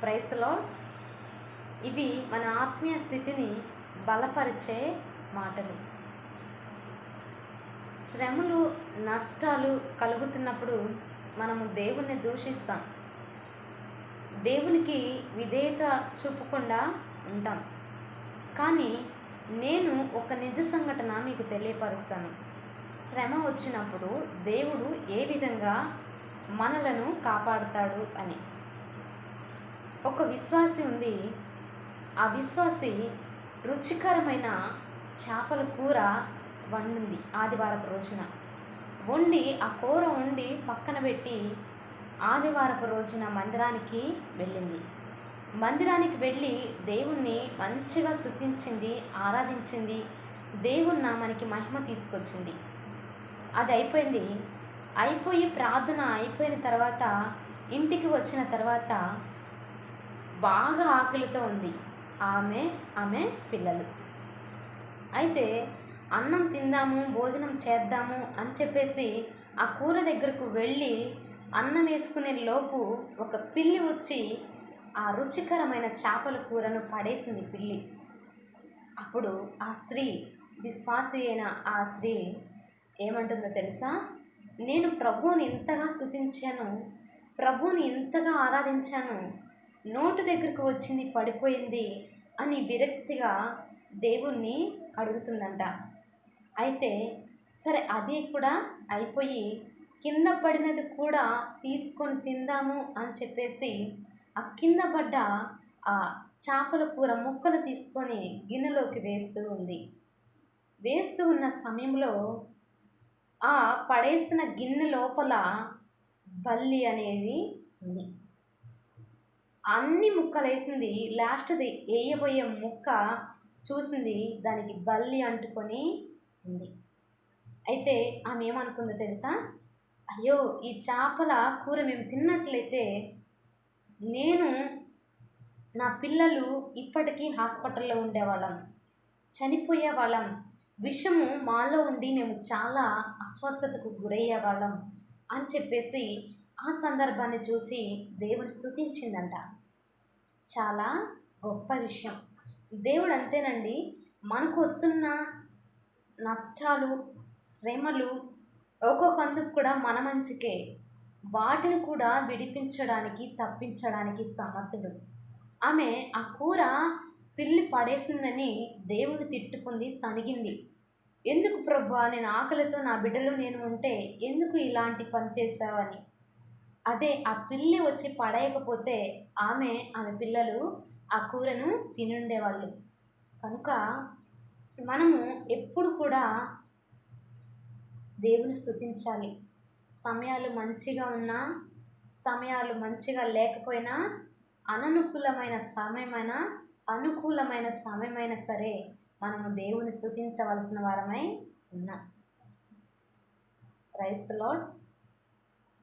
క్రైస్తలో ఇవి మన ఆత్మీయ స్థితిని బలపరిచే మాటలు. శ్రమలు నష్టాలు కలుగుతున్నప్పుడు మనము దేవుణ్ణి దూషిస్తాం. దేవునికి విధేయత చూపకుండా ఉంటాం. కానీ నేను ఒక నిజ సంఘటన మీకు తెలియపరుస్తాను. శ్రమ వచ్చినప్పుడు దేవుడు ఏ విధంగా మనలను కాపాడుతాడు అని. ఒక విశ్వాసి ఉంది. ఆ విశ్వాసి రుచికరమైన చేపల కూర వండింది ఆదివారపు రోజున. వండి ఆ కూర వండి పక్కన పెట్టి ఆదివారపు రోజున మందిరానికి వెళ్ళింది. మందిరానికి వెళ్ళి దేవుణ్ణి మంచిగా స్తుతించింది ఆరాధించింది. దేవుని నామానికి మహిమ తీసుకొచ్చింది. అది అయిపోయింది. అయిపోయి ప్రార్థన అయిపోయిన తర్వాత ఇంటికి వచ్చిన తర్వాత బాగా ఆకలితో ఉంది. ఆమె ఆమె పిల్లలు. అయితే అన్నం తిందాము భోజనం చేద్దాము అని చెప్పేసి ఆ కూర దగ్గరకు వెళ్ళి అన్నం వేసుకునే లోపు ఒక పిల్లి వచ్చి ఆ రుచికరమైన చేపల కూరను పడేసింది పిల్లి. అప్పుడు ఆ స్త్రీ విశ్వాసి అయిన ఆ స్త్రీ ఏమంటుందో తెలుసా? నేను ప్రభువుని ఇంతగా స్తుతించాను ప్రభువుని ఇంతగా ఆరాధించాను నోటు దగ్గరకు వచ్చింది పడిపోయింది అని విరక్తిగా దేవుణ్ణి అడుగుతుందంట. అయితే సరే అది కూడా అయిపోయి కింద పడినది కూడా తీసుకొని తిందాము అని చెప్పేసి ఆ కింద పడ్డ ఆ చేపల కూర ముక్కలు తీసుకొని గిన్నెలోకి వేస్తూ ఉంది. వేస్తూ ఉన్న సమయంలో ఆ పడేసిన గిన్నె లోపల బల్లి అనేది ఉంది. అన్ని ముక్కలు వేసింది లాస్ట్ది వేయబోయే ముక్క చూసింది దానికి బల్లి అంటుకొని ఉంది. అయితే ఆమె ఏమనుకుందో తెలుసా? అయ్యో ఈ చేపల కూర మేము తిన్నట్లయితే నేను నా పిల్లలు ఇప్పటికీ హాస్పిటల్లో ఉండేవాళ్ళం. చనిపోయే వాళ్ళం. విషము మాలో ఉండి మేము చాలా అస్వస్థతకు గురయ్యే వాళ్ళం అని చెప్పేసి ఆ సందర్భాన్ని చూసి దేవుని స్థుతించిందంట చాలా గొప్ప విషయం. దేవుడు అంతేనండి. మనకు వస్తున్న నష్టాలు శ్రమలు ఒక్కొక్కందుకు కూడా మన మంచికే. వాటిని కూడా విడిపించడానికి తప్పించడానికి సమర్థుడు. ఆమె ఆ కూర పిల్లి పడేసిందని దేవుని తిట్టుకుంది సణిగింది. ఎందుకు ప్రభు నేను ఆకలితో నా బిడ్డలు నేను ఉంటే ఎందుకు ఇలాంటి పని చేశావని? అదే ఆ పిల్లి వచ్చి పడేయకపోతే ఆమె ఆమె పిల్లలు ఆ కూరను తినుండేవాళ్ళు. కనుక మనము ఎప్పుడు కూడా దేవుని స్థుతించాలి సమయాలు మంచిగా ఉన్నా సమయాలు మంచిగా లేకపోయినా అననుకూలమైన సమయమైన అనుకూలమైన సమయమైన సరే మనము దేవుని స్థుతించవలసిన వారమై ఉన్నాం. క్రైస్తలో